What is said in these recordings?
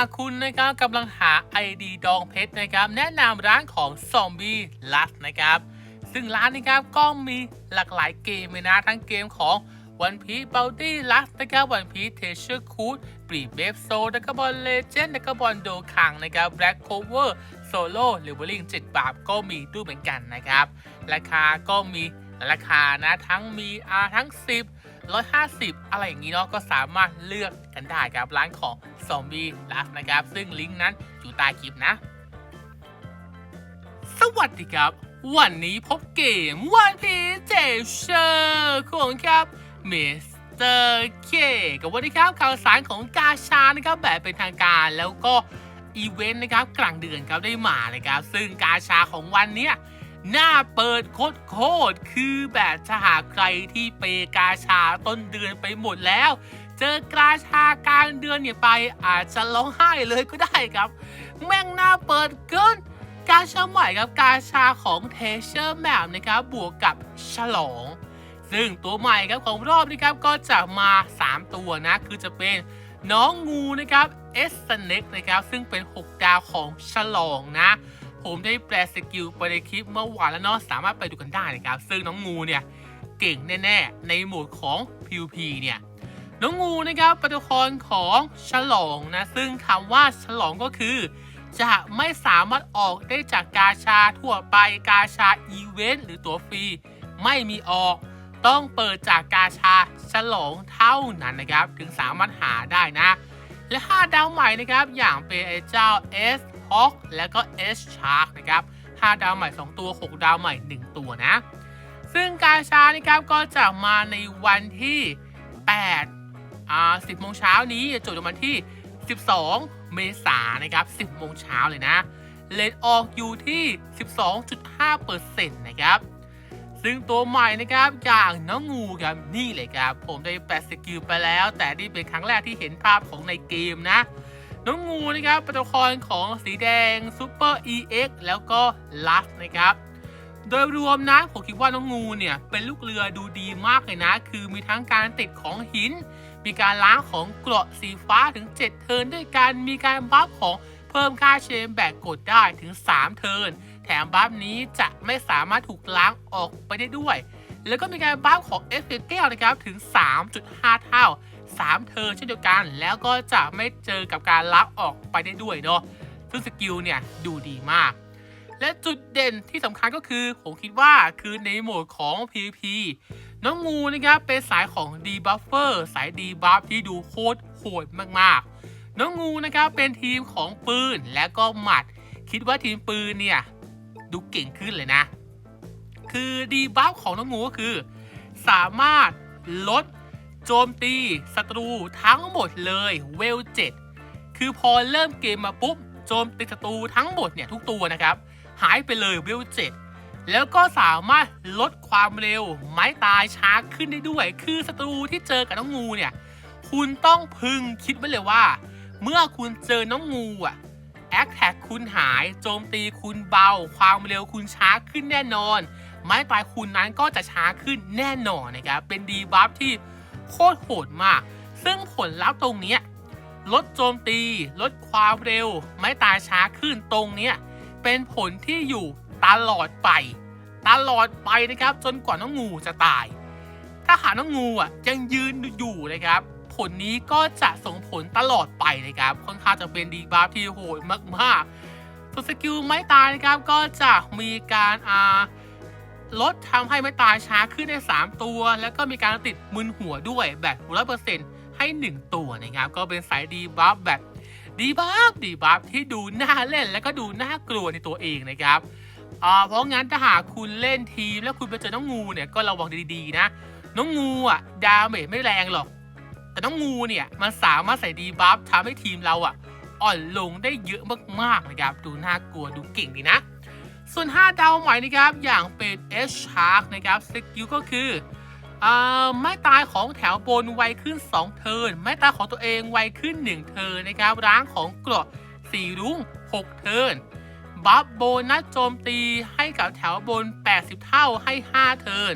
ากคุณนะครับกำลังหา ID ดองเพชรนะครับ แนะนำร้านของซอมบี้ลัสนะครับ ซึ่งร้านนะครับก็มีหลากหลายเกมเลยนะทั้งเกมของวันพี e บัลตี้ลัสนะครับวันพีเทเชอร์คูดปรีเบฟโซดักบอลเลเจนด์ดักบอลโดคังนะครับแบล็กโคเวอร์โซโล่หรือวอลลิง7บาทก็มีด้วยเหมือนกันนะครับ ราคาก็มีราคานะทั้งมีอาทั้ง 10 150 อะไรอย่างนี้เนาะก็สามารถเลือกกันได้ครับร้านของซอมบี้ลัสนะครับ ซึ่งลิงก์นั้นอยู่ใต้คลิปนะ สวัสดีครับ วันนี้พบเกมวันพีเจเชอร์ของครับมิสเตอร์เคกับวันนี้ครับข่าวสารของกาชานะครับแบบเป็นทางการแล้วก็อีเวนต์นะครับกลางเดือนครับได้มาเลยครับ ซึ่งกาชาของวันเนี้ย หน้าเปิดโคตรโคตรคือแบบจะหาใครที่เปกาชาต้นเดือนไปหมดแล้ว เจอกาชากลางเดือนเนี่ยไปอาจจะร้องไห้เลยก็ได้ครับ แม่งหน้าเปิดเกินกาชาใหม่ครับกาชาของเทเชอร์แมปนะครับบวกกับฉลอง ซึ่งตัวใหม่ครับของรอบนี้ครับก็จะมา 3 ตัวนะ คือจะเป็นน้องงูนะครับเอสเน็กนะครับซึ่งเป็น 6 ดาวของฉลองนะ ผมได้แปลสกิลไปในคลิปเมื่อวานแล้วเนาะสามารถไปดูกันได้นะครับ ซึ่งน้องงูเนี่ยเก่งแน่ ๆ ในโหมดของ PVP เนี่ยน้องงูนะครับปฏิครของฉลองนะ ซึ่งคำว่าฉลองก็คือ จะไม่สามารถออกได้จากกาชาทั่วไปกาชาอีเวนต์หรือตั๋วฟรีไม่มีออก ต้องเปิดจากกาชาฉลองเท่านั้นนะครับ ถึงสามารถหาได้นะ และ 5 ดาวใหม่นะครับ อย่างเป็นไอเจ้า S Hawk และก็ S Shark นะครับ 5 ดาวใหม่ 2 ตัว 6 ดาวใหม่ 1 ตัวนะ ซึ่งกาชานะครับก็จะมาในวันที่ 8 อ่า 10 โมงเช้านี้จบในวันที่ 12 เมษายนนะครับ 10 โมงเช้าเลยนะ เลทออกอยู่ที่ 12.5%นะครับซึ่งตัวใหม่นะครับอย่างน้องงูครับนี่เลยครับ ผมได้แปะสกิลไปแล้ว แต่นี่เป็นครั้งแรกที่เห็นภาพของในเกมนะ น้องงูนะครับเป็นตัวละครของสีแดงซูเปอร์ EX แล้วก็ลัสนะครับ โดยรวมนะผมคิดว่าน้องงูเนี่ยเป็นลูกเรือดูดีมากเลยนะ คือมีทั้งการติดของหิน มีการล้างของเกราะสีฟ้าถึง 7 เทิร์นด้วยกันมีการบัฟของเพิ่มค่าเชมแบกกดได้ถึง 3 เทิร์นแถมบัฟนี้จะไม่สามารถถูกล้างออกไปได้ด้วย แล้วก็มีการบัฟของเอฟเฟกแก้วนะครับถึง 3.5 เท่า 3เทิร์เช่นเดียวกัน แล้วก็จะไม่เจอกับการล้างออกไปได้ด้วยเนาะซึ่งสกิลเนี่ยดูดีมาก และจุดเด่นที่สำคัญก็คือ ผมคิดว่าคือในโหมดของ PVP น้องงูนะครับเป็นสายของ Debuffer สาย Debuff ที่ดูโคตรโหดมากๆ น้องงูนะครับเป็นทีมของปืนและก็หมัด คิดว่าทีมปืนเนี่ยดูเก่งขึ้นเลยนะ คือดีบัฟของน้องงูก็คือ สามารถลด โจมตีศัตรูทั้งหมดเลยเวล7คือพอเริ่มเกมมาปุ๊บโจมตีศัตรูทั้งหมดเนี่ยทุกตัวนะครับ หายไปเลยเวล7แล้วก็สามารถลดความเร็ว ไม้ตายช้าขึ้นได้ด้วย คือศัตรูที่เจอกับน้องงูเนี่ย คุณต้องพึงคิดไว้เลยว่า เมื่อคุณเจอน้องงูอะแอคแท็กคุณหาย โจมตีคุณเบา ความเร็วคุณช้าขึ้นแน่นอน ไม้ตายคุณนั้นก็จะช้าขึ้นแน่นอนนะครับ เป็นดีบัฟที่ โคตรโหดมาก ซึ่งผลลัพธ์ตรงเนี้ยลดโจมตี ลดความเร็ว ไม้ตายช้าขึ้นตรงเนี้ยเป็นผลที่อยู่ตลอดไป ตลอดไปนะครับ จนกว่าน้องงูจะตาย ถ้าหาน้องงูอะยังยืนอยู่นะครับ ผลนี้ก็จะส่งผลตลอดไปนะครับ ค่อนข้างจะเป็นดีบัฟที่โหดมากๆตัวสกิลไม้ตายนะครับก็จะมีการอ่า ลดทำให้ไม้ตายช้าขึ้นได้3ตัว แล้วก็มีการติดมึนหัวด้วยแบบร้อยเปอร์เซ็นต์ให้ 1 ตัวนะครับ ก็เป็นสายดีบัฟแบบดีบัฟดีบัฟที่ดูน่าเล่นและก็ดูน่ากลัวในตัวเองนะครับเพราะงั้นถ้าหากคุณเล่นทีมแล้วคุณไปเจอน้องงูเนี่ยก็ระวังดีๆนะ น้องงูอะดาเมจไม่แรงหรอก แต่น้องงูเนี่ยมันสามารถใส่ดีบัฟทำให้ทีมเราอะอ่อนลงได้เยอะมากๆนะครับ ดูน่ากลัวดูเก่งดีนะ ส่วน 5 ดาวใหม่นะครับ อย่างเป็น S Shark นะครับสกิลก็คืออ่าไม่ตายของแถวบนไวขึ้น 2 เทิร์นไม่ตายของตัวเองไวขึ้น 1 เทิร์นนะครับร้างของเกราะ4รุ้ง 6 เทิร์นบัฟโบนัสโจมตีให้กับแถวบน 80 เท่าให้ 5 เทิร์น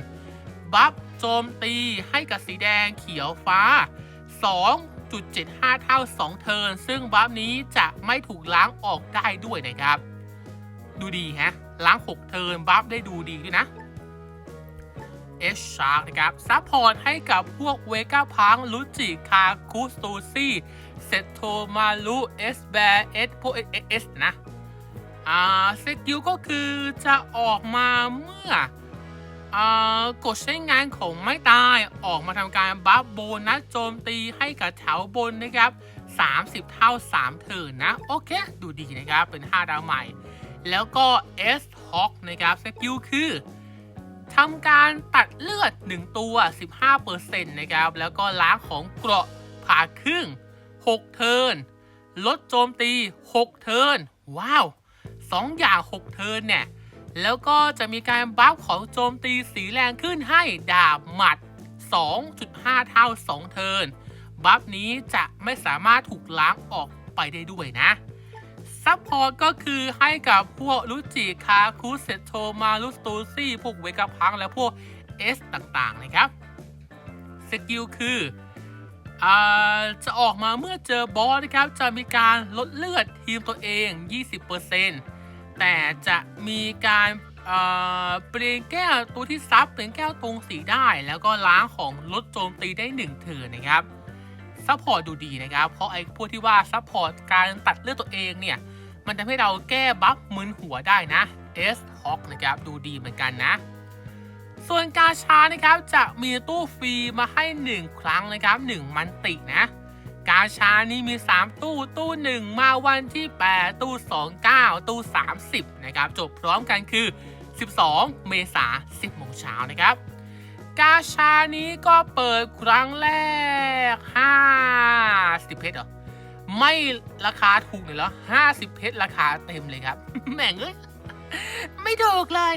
บัฟโจมตีให้กับสีแดงเขียวฟ้า2 2.75 เท่า 2 เทิร์นซึ่งบัฟนี้จะไม่ถูกล้างออกได้ด้วยนะครับ ดูดีฮะ ล้าง 6 เทิร์นบัฟได้ดูดีด้วยนะเอชชาร์กนะครับซัพพอร์ตให้กับพวกเวก้าพังลุจิคาคุสตูซี่เซโทมารุเอสแบร์เอสพวกเอเอสนะ อ่าสกิลก็คือจะออกมาเมื่อ อ่ากดใช้งานของไม่ตายออกมาทำการบัฟโบนัสโจมตีให้กับแถวบนนะครับ 30 เท่า 3 เทิร์นนะ โอเค ดูดีนะครับ เป็น 5 ดาวใหม่ แล้วก็ S Hawk นะครับสกิลคือทำการตัดเลือด 1 ตัว 15%นะครับ แล้วก็ล้างของเกราะผ่าครึ่ง 6 เทิร์นลดโจมตี 6 เทิร์นว้าว 2 อย่าง 6 เทิร์นเนี่ย แล้วก็จะมีการบัฟของโจมตีสีแรงขึ้นให้ดาบหมัด 2.5 เท่า 2 เทิร์นบัฟนี้จะไม่สามารถถูกล้างออกไปได้ด้วยนะ ซัพพอร์ตก็คือให้กับพวกลุจิคาคุเซโตมาลุสตูซี่พวกเวกาพังและพวก S ต่างๆ นะครับ สกิลคืออจะออกมาเมื่อเจอบอสนะครับ จะมีการลดเลือดทีมตัวเอง 20%แต่จะมีการเปลี่ยนแก้วตัวที่ซับเป็นแก้วตรงสีได้ แล้วก็ล้างของลดโจมตีได้1เถือนะครับซัพพอร์ตดูดีนะครับ เพราะไอ้พวกที่ว่าซัพพอร์ตการตัดเลือดตัวเองเนี่ย มันทำให้เราแก้บัฟมึนหัวได้นะ S Hawk นะครับดูดีเหมือนกันนะ ส่วนกาชานะครับจะมีตู้ฟรีมาให้ 1 ครั้งนะครับ 1 มันตินะ กาชานี้มี 3 ตู้ตู้ 1 มาวันที่ 8 ตู้ 29 ตู้ 30 นะครับ จบพร้อมกันคือ 12 เมษา10โมงเช้านะครับกาชานี้ก็เปิดครั้งแรก 50เพชรเหรอ ไม่ราคาถูกเลยเหรอ50เพชรราคาเต็มเลยครับ แหม่งเอ้ย ไม่ถูกเลย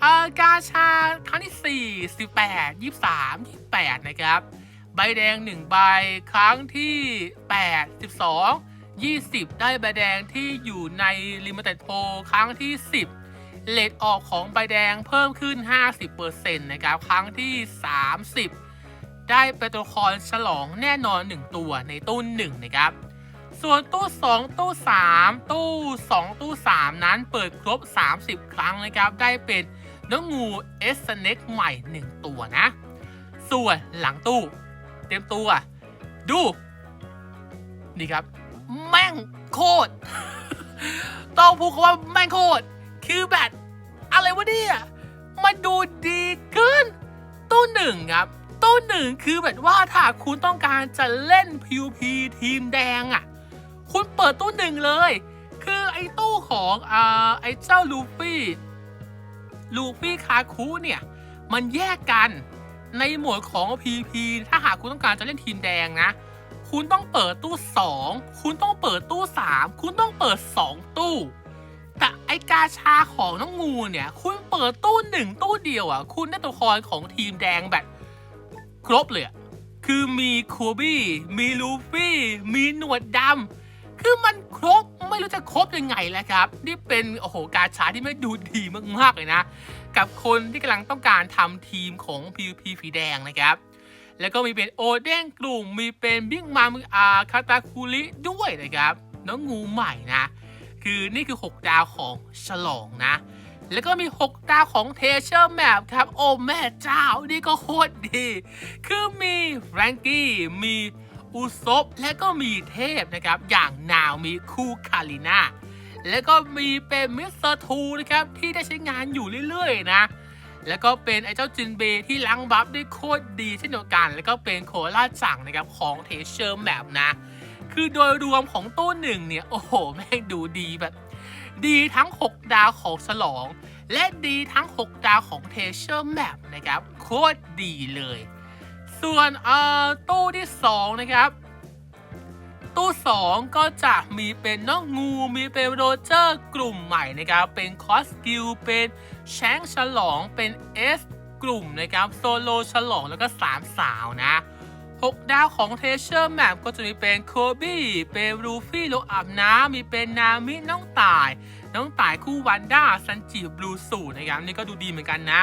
เอ่อกาชาครั้งที่4 18 23 28นะครับ ใบแดง1ใบครั้งที่8 12 20ได้ใบแดงที่อยู่ใน Limited p o ครั้งที่10เลทออกของใบแดงเพิ่มขึ้น 50%นะครับ ครั้งที่ 30 ได้เป็นตัวละครฉลองแน่นอน 1 ตัวในตู้1นะครับ ส่วนตู้ 2 ตู้ 3 ตู้ 2 ตู้ 3 นั้นเปิดครบ 30 ครั้งนะครับ ได้เป็นน้องงูเอสเน็กใหม่ 1 ตัวนะ ส่วนหลังตู้ เตรียมตัว ดู นี่ครับ แม่งโคตร ต้องพูดคำว่าแม่งโคตร คือแบบอะไรวะเนี่ย มันดูดีขึ้น ตู้หนึ่งครับตู้หนึ่งคือแบบว่าถ้าคุณต้องการจะเล่น PVP ทีมแดงอะ่ะ คุณเปิดตู้หนึ่งเลย คือไอ้ตู้ของอ่าไอ้เจ้าลูฟี่ลูฟี่คาคุเนี่ย มันแยกกันในหมวดของ PVP ถ้าหากคุณต้องการจะเล่นทีมแดงนะ คุณต้องเปิดตู้ 2 คุณต้องเปิดตู้ 3 คุณต้องเปิด 2 ตู้ แต่ไอกาชาของน้องงูเนี่ย คุณเปิดตู้หนึ่งตู้เดียวอะ คุณได้ตัวละครของทีมแดงแบบ ครบเลยอะคือมีโคบี้ มีลูฟี่ มีหนวดดำ คือมันครบไม่รู้จะครบยังไงแล้วครับ นี่เป็นโอ้โหกาชาที่ไม่ดูดีมากๆเลยนะ กับคนที่กำลังต้องการทำทีมของ PVP ฝีแดงนะครับ แล้วก็มีเป็นโอเด้งกลุ่มมีเป็นบิ๊กมามืออาคาตาคุริด้วยนะครับ น้องงูใหม่นะ คือนี่คือ 6 ดาวของฉลองนะ แล้วก็มี 6 ดาวของเทเชอร์แมปครับ โอ้แม่เจ้านี่ก็โคตรดี คือมีแฟรงกี้มี อุซบและก็มีเทพนะครับอย่างนาวมีคูคาลิน่าแล้วก็มีเป็นมิสเตอร์ทูนะครับที่ได้ใช้งานอยู่เรื่อยๆนะแล้วก็เป็นไอ้เจ้าจินเบย์ที่ล้างบัฟได้โคตรดีเช่นเดียวกัน แล้วก็เป็นโคลาจังนะครับของเทเชอร์แมปนะ คือโดยรวมของตู้หนึ่งเนี่ย โอ้โห แม่งดูดีแบบ ดีทั้ง 6 ดาวของฉลอง และดีทั้ง 6 ดาวของเทเชอร์แมปนะครับ โคตรดีเลย ส่วนเอ่อตู้ที่2นะครับ ตู้ 2 ก็จะมีเป็นน้องงูมีเป็นโรเจอร์กลุ่มใหม่นะครับ เป็นคอสกิลเป็นแชงฉลองเป็น S กลุ่มนะครับโซโลฉลองแล้วก็ 3 สาวนะ 6 ดาวของเทเชอร์แมปก็จะมีเป็นโคบี้เป็นรูฟี่โลอาบน้ำมีเป็นนามิน้องตาย น้องตายคู่วันด้าซันจิบลูสูนะครับนี่ก็ดูดีเหมือนกันนะ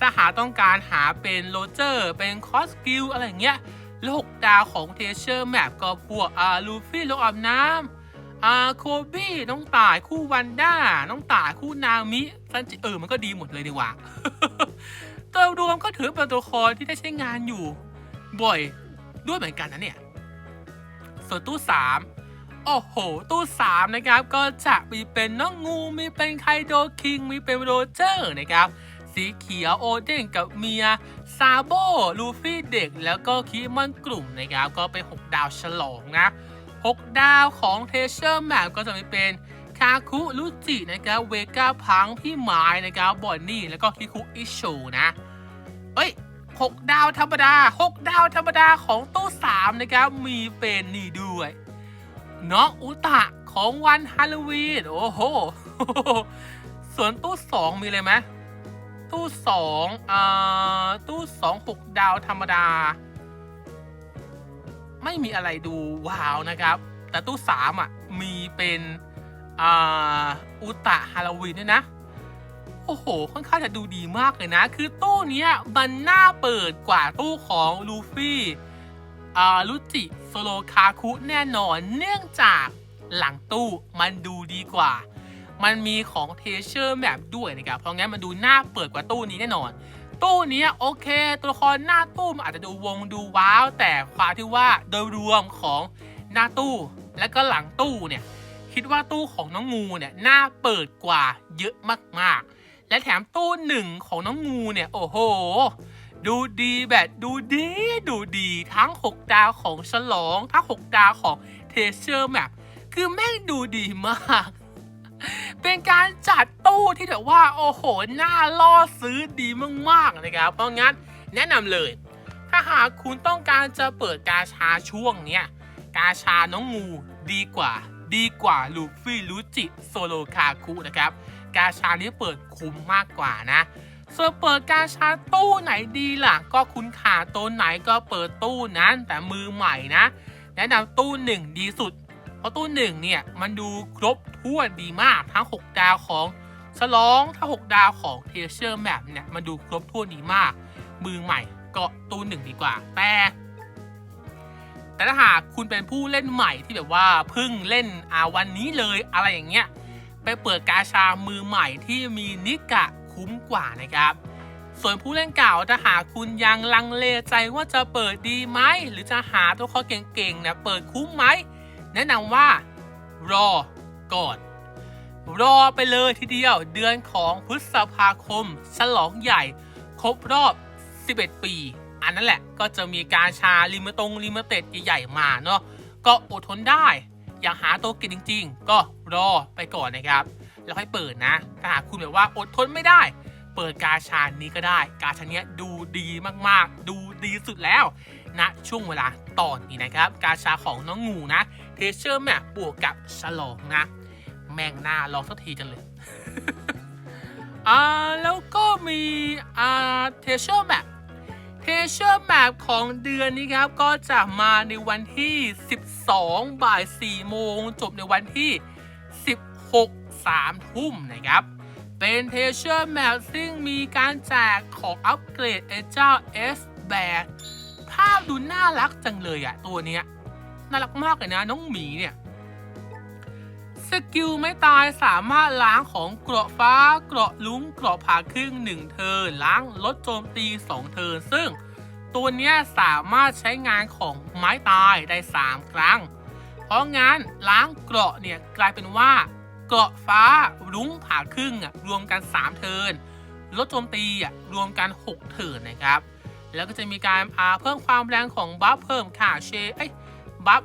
จะหาต้องการหาเป็นโรเจอร์ เป็นคอสกิลอะไรเงี้ยแล้วหกดาวของเทเชอร์แมปก็พวกอาลูฟี่ลงอาบน้ำอาโคบี้น้องต่ายคู่วันด้า น้องต่ายคู่นามิซันจิเออมันก็ดีหมดเลยดีกว่าตัวรวมก็ถือเป็นตัวละครที่ได้ใช้งานอยู่ บ่อยด้วยเหมือนกันนะเนี่ย ส่วนตู้สามโอ้โห ตู้สามนะครับ ก็จะมีเป็นน้องงูมีเป็นไคโดคิง มีเป็นโรเจอร์นะครับ สีเขียวโอเดนกับเมียซาโบลูฟี่เด็ก แล้วก็คิมอนกลุ่มนะครับ ก็เป็น 6 ดาวฉลองนะ 6 ดาวของเทเชอร์แมปก็จะมีเป็นคาคุลุจินะครับเวก้าพังพี่ไม้นะครับบอนนี่แล้วก็คิคุอิชูนะ เอ้ย 6 ดาวธรรมดา 6 ดาวธรรมดาของตู้3นะครับมีเป็นนี่ด้วยน้องอุตะของวันฮาโลวีนโอ้โห ส่วนตู้ 2 มีเลยไหม ตู้สองอ่าตู้สองหกดาวธรรมดา ไม่มีอะไรดูว้าวนะครับ แต่ตู้สามอะ มีเป็นอ่าอุตะฮาโลวีนด้วยนะ โอ้โห ค่อนข้างจะดูดีมากเลยนะ คือตู้เนี้ยมันน่าเปิดกว่าตู้ของลูฟี่อ่าลุจิโซโลคาคุแน่นอนเนื่องจากหลังตู้มันดูดีกว่า มันมีของเทเชอร์แบบด้วยนะครับ เพราะงั้นมันดูน่าเปิดกว่าตู้นี้แน่นอน ตู้นี้โอเค ตัวละครหน้าตู้มันอาจจะดูวงดูว้าว แต่ความที่ว่าโดยรวมของหน้าตู้และก็หลังตู้เนี่ยคิดว่าตู้ของน้องงูเนี่ยน่าเปิดกว่าเยอะมากๆ และแถมตู้หนึ่งของน้องงูเนี่ยโอ้โห ดูดีแบบดูดีดูดีทั้ง 6 ดาวของฉลอง ทั้ง 6 ดาวของเทเชอร์แมปคือแม่งดูดีมาก เป็นการจัดตู้ที่แบบว่าโอ้โหน่าล่อซื้อดีมากๆนะครับ เพราะงั้นแนะนำเลย ถ้าหากคุณต้องการจะเปิดกาชาช่วงเนี้ยกาชาน้องงูดีกว่า ดีกว่าลูฟี่ลูจิโซโลคาคุนะครับ กาชานี้เปิดคุ้มมากกว่านะส่วนเปิดกาชาตู้ไหนดีล่ะ ก็คุณขาตัวไหนก็เปิดตู้นั้นแต่มือใหม่นะ แนะนำตู้หนึ่งดีสุด เพราะตู้หนึ่งเนี่ยมันดูครบถ้วนดีมากทั้ง 6 ดาวของฉลองทั้ง 6 ดาวของเทเชอร์แมปเนี่ยมันดูครบถ้วนดีมาก มือใหม่ก็ตู้หนึ่งดีกว่า แต่แต่ถ้าหากคุณเป็นผู้เล่นใหม่ที่แบบว่าเพิ่งเล่นอาวันนี้เลยอะไรอย่างเงี้ยไปเปิดกาชามือใหม่ที่มีนิกะคุ้มกว่านะครับ ส่วนผู้เล่นเก่าถ้าหากคุณยังลังเลใจว่าจะเปิดดีไหมหรือจะหาตัวเขาเก่งๆเนี่ยเปิดคุ้มไหม แนะนำว่ารอก่อน รอไปเลยทีเดียวเดือนของพฤษภาคม ฉลองใหญ่ ครบรอบ 11 ปี อันนั้นแหละก็จะมีการชาลิมิตงลิมเต็ดใหญ่ๆมาเนาะก็อดทนได้ อยากหาตัวก่งจริง ๆ ก็รอไปก่อนนะครับ แล้วค่อยเปิดนะ ถ้าหากคุณแบบว่าอดทนไม่ได้ เปิดกาชานี้ก็ได้ กาชาเนี้ยดูดีมากๆ ดูดีสุดแล้วณนะช่วงเวลา ตอนนี้นะครับ กาชาของน้องงูนะ เทเชอร์แมปบวกกับฉลองนะ แม่งหน้าลองสักทีจังเลยอ่าแล้วก็มีอ่าเทเชอร์แมปเทเชอร์แมปของเดือนนี้ครับ ก็จะมาในวันที่ 12 บ่าย 4 โมง จบในวันที่ 16 3 ทุ่มนะครับเป็นเทเชอร์แมปซึ่งมีการแจกของอัปเกรดไอเจ้า S แบก ภาพดูน่ารักจังเลยอะตัวเนี้ยน่ารักมากเลยนะน้องหมีเนี่ยสกิลไม่ตายสามารถล้างของเกราะฟ้าเกราะลุ้งเกราะผ่าครึ่ง1เทินล้างลดโจมตี2เทินซึ่งตัวเนี้ยสามารถใช้งานของไม้ตายได้ 3 ครั้ง เพราะงั้นล้างเกราะเนี่ยกลายเป็นว่าเกราะฟ้าลุ้งผ่าครึ่งอะรวมกัน 3 เทินลดโจมตีอะรวมกัน 6 เทินนะครับ แล้วก็จะมีการเพิ่มความแรงของบัฟเพิ่มค่าเชเอ้ยบัฟ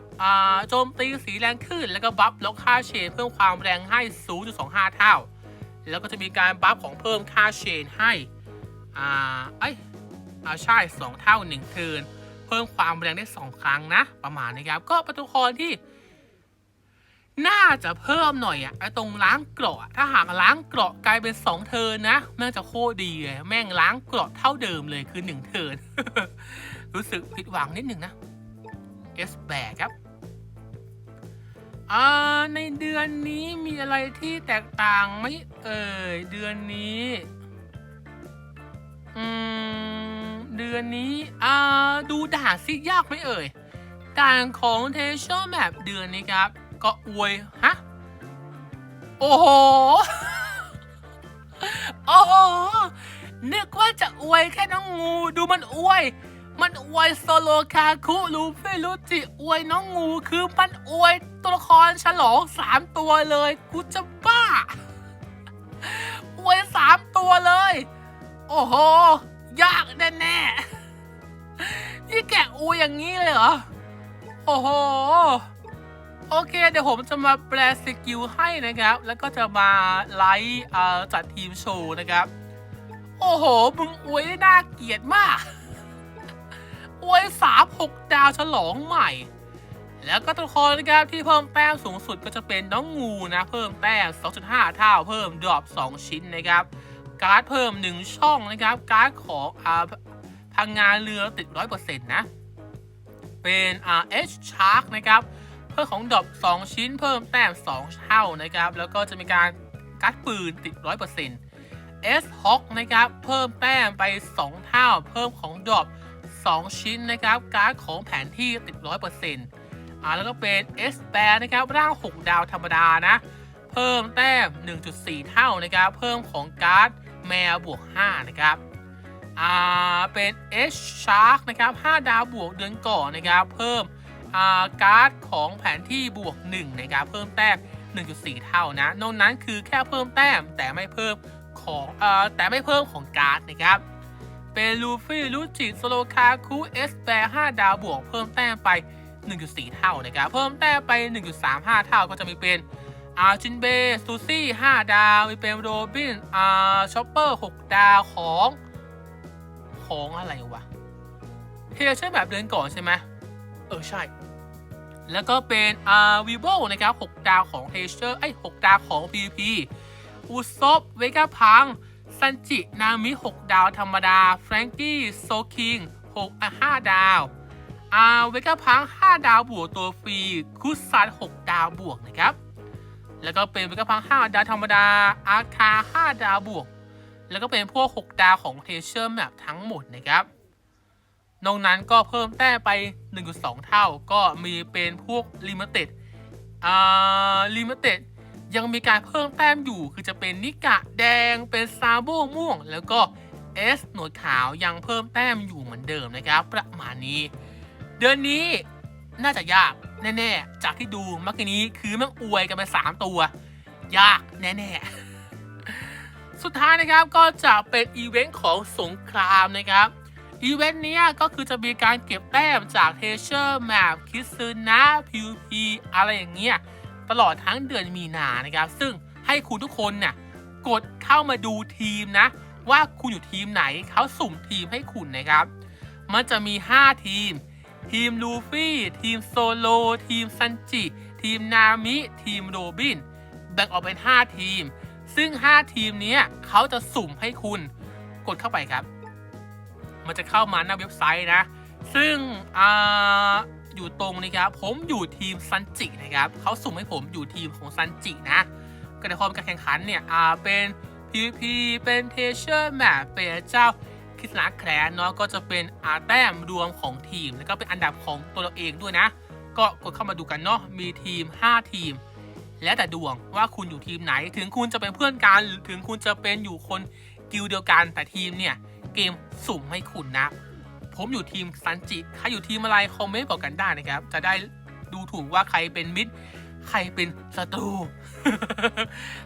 โจมตีสีแรงขึ้น แล้วก็บัฟล็อกค่าเชนเพิ่มความแรงให้ 0.25 เท่า แล้วก็จะมีการบัฟของเพิ่มค่าเชนให้อ่าเอ้ยอ่าใช่ 2 เท่า 1 เทินเพิ่มความแรงได้ 2 ครั้งนะ ประมาณนี้ครับ ก็เป็นตัวละครที่ น่าจะเพิ่มหน่อยอะไอตรงล้างเกราะ ถ้าหากล้างเกราะกลายเป็น 2 เทินนะแม่งจะโคตรดีเลยแม่งล้างเกราะเท่าเดิมเลยคือ 1 เทิน รู้สึกผิดหวังนิดหนึ่งนะ S แบกครับอ่าในเดือนนี้มีอะไรที่แตกต่างไหมเอ่ยเดือนนี้อืมเดือนนี้อ่าดูด่านซิยากไหมเอ่ยด่านของเทเชอร์แมปเดือนนี้ครับ ก็อวย ฮะ โอ้โห โอ้โห นึกว่าจะอวยแค่น้องงู ดูมันอวย มันอวยโซโลคาคุลูฟี่ลูจิอวยน้องงูคือมันอวยตัวละครฉลองสามตัวเลย กูจะบ้า อวยสามตัวเลย โอ้โห ยากแน่แน่ๆนี่แกอวยอย่างนี้เลยเหรอ โอ้โห โอเคเดี๋ยวผมจะมาแปลสกิลให้นะครับ แล้วก็จะมาไลฟ์จัดทีมโชว์นะครับ โอ้โห มึงอวยได้น่าเกลียดมาก อวยสามหกดาวฉลองใหม่ แล้วก็ตัวละครนะครับที่เพิ่มแต้มสูงสุดก็จะเป็นน้องงูนะ เพิ่มแต้ม 2.5 เท่า เพิ่มดรอป 2 ชิ้นนะครับ การ์ดเพิ่ม 1 ช่องนะครับ การ์ดของอพังงานเรือติด 100%นะ เป็นอ่า H Shark นะครับ พิ่มของดรอป2ชิ้นเพิ่มแต้ม 2 เท่านะครับ แล้วก็จะมีการการ์ดปืนติด 100% S Hawk นะครับ เพิ่มแต้มไป 2 เท่า เพิ่มของดรอป2ชิ้นนะครับการ์ดของแผนที่ติด 100%อ่าแล้วก็เป็น S แปนะครับร่าง 6 ดาวธรรมดานะ เพิ่มแต้ม 1.4 เท่านะครับ เพิ่มของการ์ดแมวบวก 5 นะครับอ่าเป็น H Shark นะครับ 5 ดาวบวกเดือนก่อนนะครับ เพิ่ม การ์ดของแผนที่บวก1นะครับเพิ่มแต้ม 1.4 เท่านะนอกนั้นคือแค่เพิ่มแต้มแต่ไม่เพิ่มของอแต่ไม่เพิ่มของการ์ดนะครับเป็นลูฟี่ลูจิโซโลคาคุเอสแปร์5ดาวบวกเพิ่มแต้มไป 1.4 เท่านะครับเพิ่มแต้มไป 1.35 เท่าก็จะมีเป็นอาจินเบซูซี่5ดาวมีเป็นโรบินอาชอปเปอร์ 6 ดาวของของอะไรวะเทใช่แบบเดือนก่อนใช่ไหมเออใช่ แล้วก็เป็นอ่าวีโวนะครับ6ดาวของเทเชอร์ไอ้6ดาวของ PVP อุซบเวกาพังซันจินามิ 6 ดาวธรรมดา แฟรงกี้โซคิง6อะ5ดาวอ่าเวกาพัง 5 ดาวบวกตัวฟรีคุซัน6ดาวบวกนะครับ แล้วก็เป็นเวกาพัง 5 ดาวธรรมดา อาคา 5 ดาวบวก แล้วก็เป็นพวก 6 ดาวของเทเชอร์แมปทั้งหมดนะครับ นอกนั้นก็เพิ่มแต้มไป 1.2 เท่า ก็มีเป็นพวกลิมิเต็ดอ่าลิมิเต็ดยังมีการเพิ่มแต้มอยู่ คือจะเป็นนิกะแดง เป็นซาโบม่วง แล้วก็เอสหนวดขาวยังเพิ่มแต้มอยู่เหมือนเดิมนะครับ ประมาณนี้ เดือนนี้น่าจะยากแน่ๆ จากที่ดูเมื่อกี้นี้คือม่งอวยกันไปสามตัว ยากแน่ๆ สุดท้ายนะครับก็จะเป็นอีเวนต์ของสงครามนะครับ อีเวนต์นี้ก็คือจะมีการเก็บแต้มจากเทเชอร์แมปคิซึนะพิวพีอะไรอย่างเงี้ยตลอดทั้งเดือนมีนานะครับ ซึ่งให้คุณทุกคนน่ะกดเข้ามาดูทีมนะ ว่าคุณอยู่ทีมไหนเขาสุ่มทีมให้คุณนะครับ มันจะมี 5 ทีม ทีมลูฟี่ทีมโซโล ทีมซันจิ ทีมนามิ ทีมโรบิน แบ่งออกเป็น 5 ทีม ซึ่ง 5 ทีมนี้เขาจะสุ่มให้คุณ กดเข้าไปครับ มันจะเข้ามาหน้าเว็บไซต์นะ ซึ่งอ่าอยู่ตรงนี้ครับ ผมอยู่ทีมซันจินะครับเขาสุ่มให้ผมอยู่ทีมของซันจินะก็ในความการแข่งขันเนี่ยอ่าเป็น PVP เป็นเทเชอร์แมปเป็นเจ้าคิสนาแคลนเนาะก็จะเป็นอาแต้มรวมของทีม แล้วก็เป็นอันดับของตัวเราเองด้วยนะ ก็กดเข้ามาดูกันเนาะมีทีม 5 ทีม แล้วแต่ดวงว่าคุณอยู่ทีมไหน ถึงคุณจะเป็นเพื่อนกันหรือถึงคุณจะเป็นอยู่คนกิลด์เดียวกันแต่ทีมเนี่ย เกมสุ่มให้คุณนะ ผมอยู่ทีมซันจิใครอยู่ทีมอะไรคอมเมนต์บอกกันได้นะครับ จะได้ดูถูกว่าใครเป็นมิตรใครเป็นศัตรู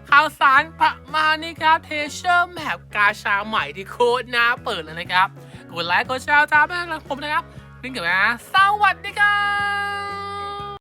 ข่าวสารประมาณนี้ครับ เทเชอร์แมปกาชาใหม่ที่โคตรน่าเปิดเลยนะครับ กดไลค์กดแชร์ตามไปให้ผมนะครับลิงก์เก็บนะสวัสดีครับ